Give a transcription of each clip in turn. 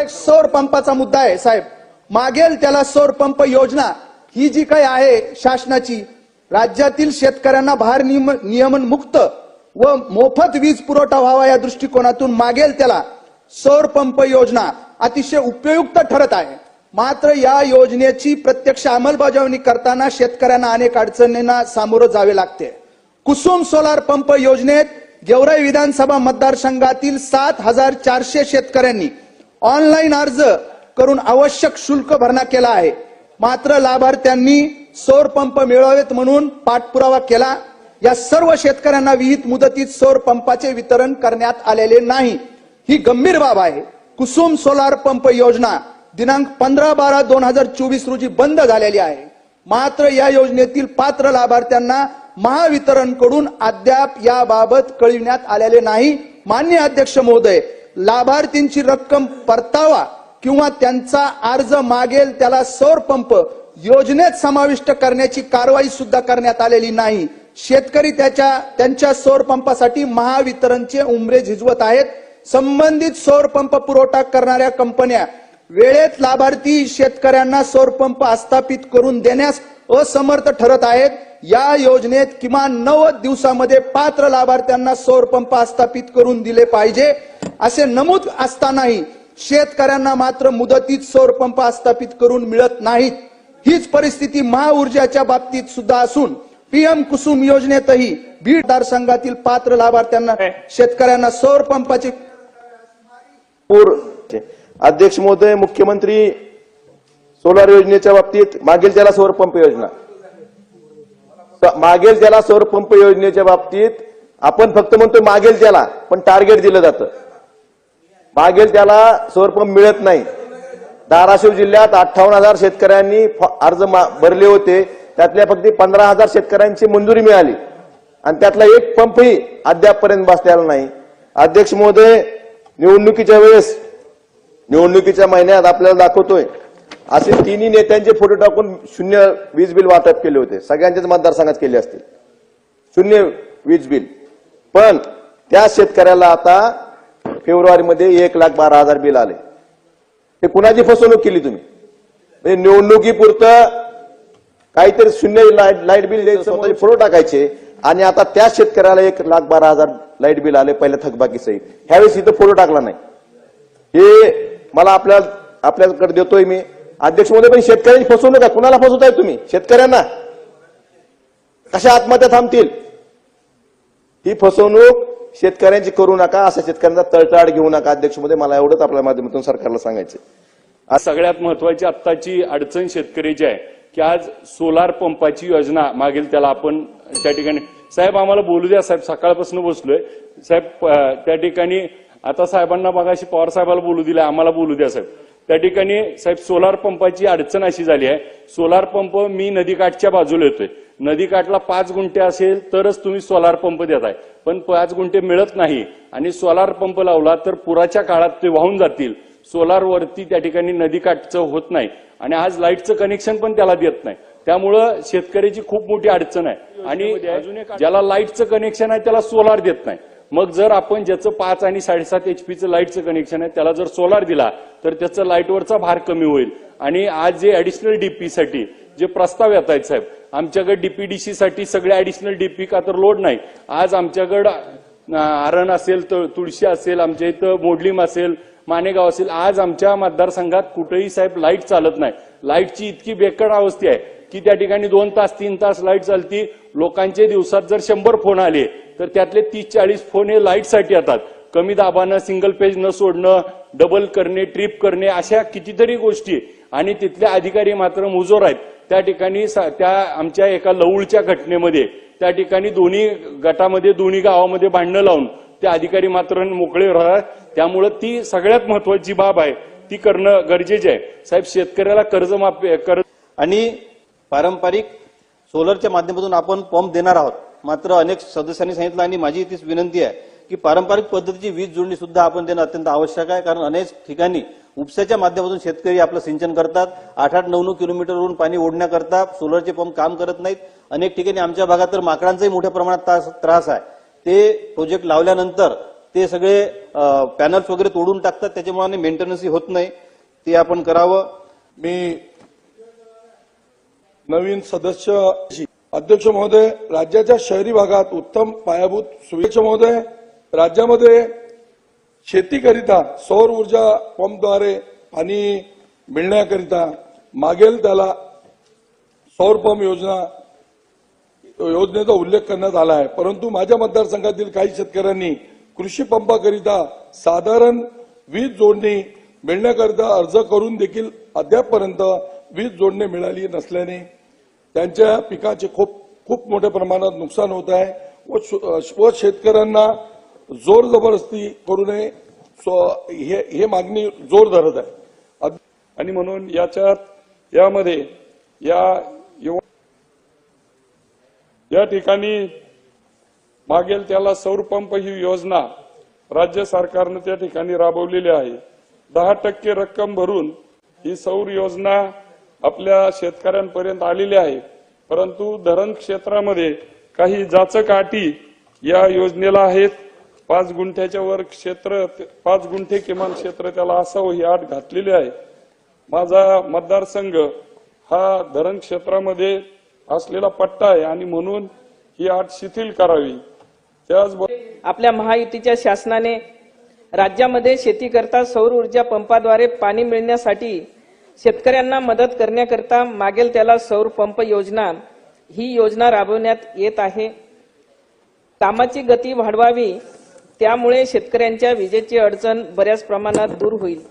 एक सौर पंपाचा मुद्दा आहे साहेब. मागेल त्याला सौर पंप योजना. ही जी काही आहे शासनाची राज्यातील शेतकऱ्यांना भार नियम- नियमन मुक्त व मोफत वीज पुरवठा व्हावा या दृष्टिकोनातून मागेल त्याला सौर पंप योजना अतिशय उपयुक्त ठरत आहे. मात्र या योजनेची प्रत्यक्ष अंमलबजावणी करताना शेतकऱ्यांना अनेक अडचणींना सामोरं जावे लागते. कुसुम सोलार पंप योजनेत गेवराई विधानसभा मतदारसंघातील सात हजार चारशे शेतकऱ्यांनी ऑनलाईन अर्ज करून आवश्यक शुल्क भरणा केला आहे. मात्र लाभार्थ्यांनी सौर पंप मिळावेत म्हणून पाठपुरावा केला. या सर्व शेतकऱ्यांना विहित मुदतीत सौर पंपाचे वितरण करण्यात आलेले नाही. ही गंभीर बाब आहे. कुसुम सोलार पंप योजना दिनांक पंधरा बारा दोन हजार चोवीस रोजी बंद झालेली आहे. मात्र या योजनेतील पात्र लाभार्थ्यांना महावितरणकडून अद्याप याबाबत कळविण्यात आलेले नाही. मान्य अध्यक्ष महोदय लाभार्थींची रक्कम परतावा किंवा त्यांचा अर्ज मागेल त्याला सौर पंप योजनेत समाविष्ट करण्याची कारवाई सुद्धा करण्यात आलेली नाही. शेतकरी त्याच्या त्यांच्या सौर पंपासाठी महावितरणचे उमरे झिजवत आहेत. संबंधित सौर पंप पुरवठा करणाऱ्या कंपन्या वेळेत लाभार्थी शेतकऱ्यांना सौर पंप आस्थापित करून देण्यास असमर्थ ठरत आहेत. या योजनेत किमान नव्वद दिवसामध्ये पात्र लाभार्थ्यांना सौर पंप आस्थापित करून दिले पाहिजे. असे नमूद असतानाही शेतकऱ्यांना मात्र मुदतीत सौर पंप आस्थापित करून मिळत नाहीत. हीच परिस्थिती महाऊर्जाच्या बाबतीत सुद्धा असून पीएम कुसुम योजनेतही बीड मतदारसंघातील पात्र लाभार्थ्यांना शेतकऱ्यांना सौर पंपाची पूर. अध्यक्ष महोदय मुख्यमंत्री सोलार योजनेच्या बाबतीत मागेल त्याला सौर पंप योजना मागेल त्याला सौर पंप योजनेच्या बाबतीत आपण फक्त म्हणतो मागेल त्याला पण टार्गेट दिलं जातं. मागेल त्याला सौरपंप मिळत नाही. धाराशिव जिल्ह्यात अठ्ठावन्न हजार शेतकऱ्यांनी फ- अर्ज मा- भरले होते. त्यातल्या फक्त पंधरा हजार शेतकऱ्यांची मंजुरी मिळाली. आणि त्यातला एक पंपही अद्यापपर्यंत बसलेला नाही. अध्यक्ष महोदय निवडणुकीच्या वेळेस निवडणुकीच्या महिन्यात आपल्याला दाखवतोय असे तिन्ही नेत्यांचे फोटो टाकून शून्य वीज बिल वाटप केले होते. सगळ्यांच्याच मतदारसंघात केले असतील. शून्य वीज बिल. पण त्या शेतकऱ्याला आता फेब्रुवारीमध्ये एक लाख बारा हजार बिल आले. हे कुणाची फसवणूक केली तुम्ही? म्हणजे निवडणुकीपुरतं काहीतरी शून्य लाइट लाइट बिल द्यायचं, स्वतःचे फोटो टाकायचे. आणि आता त्या शेतकऱ्याला एक लाख बारा हजार लाइट बिल आले पहिल्या थकबाकी सहित ह्यावेळेस इथं फोटो टाकला नाही. हे मला आपल्या आपल्याकडे देतोय मी. अध्यक्षमध्ये पण शेतकऱ्यांची फसवू नका कुणाला फसवताय तुम्ही? शेतकऱ्यांना? कशा आत्महत्या थांबतील? ही फसवणूक शेतकऱ्यांची करू नका असा शेतकऱ्यांचा तळटाळ घेऊ नका अध्यक्षमध्ये मला एवढंच आपल्या माध्यमातून सरकारला सांगायचं आज सगळ्यात महत्वाची आत्ताची अडचण शेतकरीची आहे की आज सोलार पंपाची योजना मागील त्याला आपण त्या ठिकाणी. साहेब आम्हाला बोलू द्या साहेब सकाळपासून बसलोय. साहेब त्या ठिकाणी आता साहेबांना मगाशी पवार साहेबाला बोलू दिलं आम्हाला बोलू द्या साहेब. त्या ठिकाणी साहेब सोलार पंपाची अडचण अशी झाली आहे. सोलार पंप मी नदीकाठच्या बाजूला येतोय. नदीकाठला पाच गुंठे असेल तरच तुम्ही सोलार पंप देताय. पण पाच गुंठे मिळत नाही आणि सोलार पंप लावला तर पुराच्या काळात ते वाहून जातील. सोलार वरती त्या ठिकाणी नदीकाठचं होत नाही आणि आज लाईटचं कनेक्शन पण त्याला देत नाही. त्यामुळं शेतकऱ्याची खूप मोठी अडचण आहे. आणि ज्याला लाईटचं कनेक्शन आहे त्याला सोलार देत नाही. मग जर आपण ज्याचं पाच आणि साडेसात एचपीचं लाईटचं कनेक्शन आहे त्याला जर सोलार दिला तर त्याचं लाईटवरचा भार कमी होईल. आणि आज जे ऍडिशनल डीपीसाठी जे प्रस्ताव येत आहेत साहेब आमच्याकडे डीपीडीसी साठी सगळे ऍडिशनल डीपी का तर लोड नाही. आज आमच्याकडं आरण असेल तर तुळशी असेल आमच्या इथं मोडलीम असेल मानेगाव असेल आज आमच्या मतदारसंघात कुठेही साहेब लाइट चालत नाही. लाईटची इतकी बेकड अवस्था आहे. की त्या ठिकाणी दोन तास तीन तास लाइट चालती. लोकांचे दिवसात जर शंभर फोन आले तर त्यातले तीस चाळीस फोन हे लाईटसाठी येतात. कमी दाबानं सिंगल पेज न सोडणं डबल करणे ट्रिप करणे अशा कितीतरी गोष्टी. आणि तिथले अधिकारी मात्र मुजोर आहेत. त्या ठिकाणी सा- त्या आमच्या एका लवळच्या घटनेमध्ये त्या ठिकाणी दोन्ही गटामध्ये दोन्ही गावामध्ये भांडणं लावून ते अधिकारी मात्र मोकळे राहतात त्यामुळं ती सगळ्यात महत्वाची बाब आहे. ती करणं गरजेचे आहे. साहेब शेतकऱ्याला कर्जमाफी कर्ज आणि पारंपरिक सोलरच्या माध्यमातून आपण पंप देणार आहोत. मात्र अनेक सदस्यांनी सांगितलं आणि माझी तीच विनंती आहे की पारंपरिक पद्धतीची वीज जोडणी सुद्धा आपण देणं अत्यंत आवश्यक आहे कारण अनेक ठिकाणी उपसाच्या माध्यमातून शेतकरी आपलं सिंचन करतात. आठ आठ नऊ नऊ किलोमीटरवरून पाणी ओढण्याकरता सोलरचे पंप काम करत नाहीत. अनेक ठिकाणी आमच्या भागात तर माकडांचाही मोठ्या प्रमाणात त्रास- त्रास आहे. ते प्रोजेक्ट लावल्यानंतर ते सगळे पॅनल्स वगैरे तोडून टाकतात त्याच्यामुळे मेंटेनन्सही होत नाही. ते आपण करावं. मी नवीन सदस्य अध्यक्ष महोदय राज्याच्या शहरी भागात उत्तम पायाभूत सुविधा महोदय राज्यामध्ये शेतीकरिता सौर ऊर्जा पंपद्वारे पाणी मिळण्याकरिता मागेल त्याला सौर पंप योजना योजनेचा उल्लेख करण्यात आला आहे. परंतु माझ्या मतदारसंघातील काही शेतकऱ्यांनी कृषी पंपाकरिता साधारण वीज जोडणी मिळण्याकरिता अर्ज करून देखील अद्यापपर्यंत वीज जोडणी मिळाली नसल्याने त्यांच्या पिकाचे खूप खूप मोठ्या प्रमाणात नुकसान होत आहे व व शेतकऱ्यांना जोर जबरदस्ती करू नये. हे हे मागणी जोर धरत आहे. आणि म्हणून याच्यात यामध्ये या या ठिकाणी मागेल त्याला सौर पंप ही योजना राज्य सरकारनं त्या ठिकाणी राबवलेली आहे. दहा टक्के रक्कम भरून ही सौर योजना आपल्या शेतकऱ्यांपर्यंत आलेले आहे. परंतु धरण क्षेत्रामध्ये काही जाचक अटी या योजनेला आहेत. पाच गुंठ्याच्या वर क्षेत्र पाच गुंठे किमान क्षेत्र त्याला असावं ही आट घातलेली आहे. माझा मतदारसंघ हा धरण क्षेत्रामध्ये असलेला पट्टा आहे आणि म्हणून ही आट शिथिल करावी. त्याचबरोबर आपल्या महायुतीच्या शासनाने राज्यामध्ये शेती करता सौर ऊर्जा पंपाद्वारे पाणी मिळण्यासाठी शेतकऱ्यांना मदत करण्याकरता मागेल त्याला सौर पंप योजना. ही योजना राबवण्यात येत आहे. कामाची गती वाढवावी त्यामुळे शेतकऱ्यांच्या विजेची अडचण बऱ्याच प्रमाणात दूर होईल.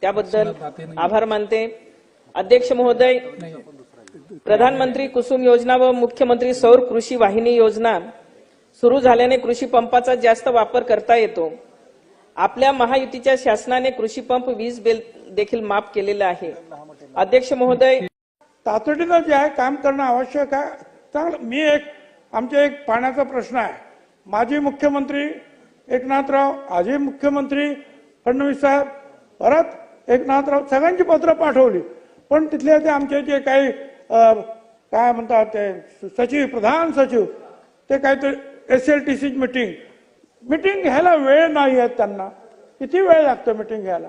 त्याबद्दल आभार मानते. अध्यक्ष महोदय प्रधानमंत्री कुसुम योजना व मुख्यमंत्री सौर कृषी वाहिनी योजना सुरू झाल्याने कृषी पंपाचा जास्त वापर करता येतो. आपल्या महायुतीच्या शासनाने कृषी पंप वीज बिल देखील माफ केलेलं आहे. अध्यक्ष महोदय तातडीनं जे आहे काम करणं आवश्यक आहे. चांगलं मी एक आमच्या एक पाण्याचा प्रश्न आहे. माजी मुख्यमंत्री एकनाथराव आजी मुख्यमंत्री फडणवीस साहेब परत एकनाथराव सगळ्यांची पत्र पाठवली. पण तिथले ते आमचे जे काही काय म्हणतात ते सचिव प्रधान सचिव ते काहीतरी S L T C meeting meeting घ्यायला वेळ नाही आहे त्यांना. किती वेळ लागतो मिटिंग घ्यायला?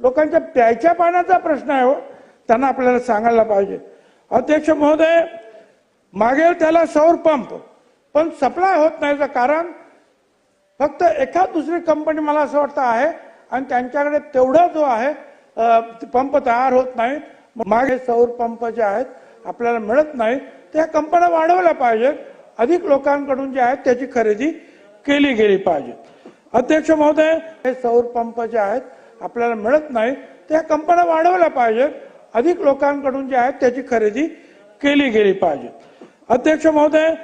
लोकांच्या प्यायच्या पाण्याचा प्रश्न आहे हो. त्यांना आपल्याला सांगायला पाहिजे. अध्यक्ष महोदय मागेल त्याला सौर पंप पण सप्लाय होत नाहीचं कारण फक्त एखाद दुसरी कंपनी मला असं वाटतं आहे आणि त्यांच्याकडे तेवढा जो आहे पंप तयार होत नाही मागे सौर पंप जे आहेत आपल्याला मिळत नाही त्या कंपन्या वाढवल्या पाहिजेत. अधिक लोकांकडून जे आहेत त्याची खरेदी केली गेली पाहिजे. अध्यक्ष महोदय हे सौर पंप जे आहेत आपल्याला मिळत नाही त्या कंपन्या वाढवल्या पाहिजेत अधिक लोकांकडून जे आहेत त्याची खरेदी केली गेली पाहिजे. अध्यक्ष महोदय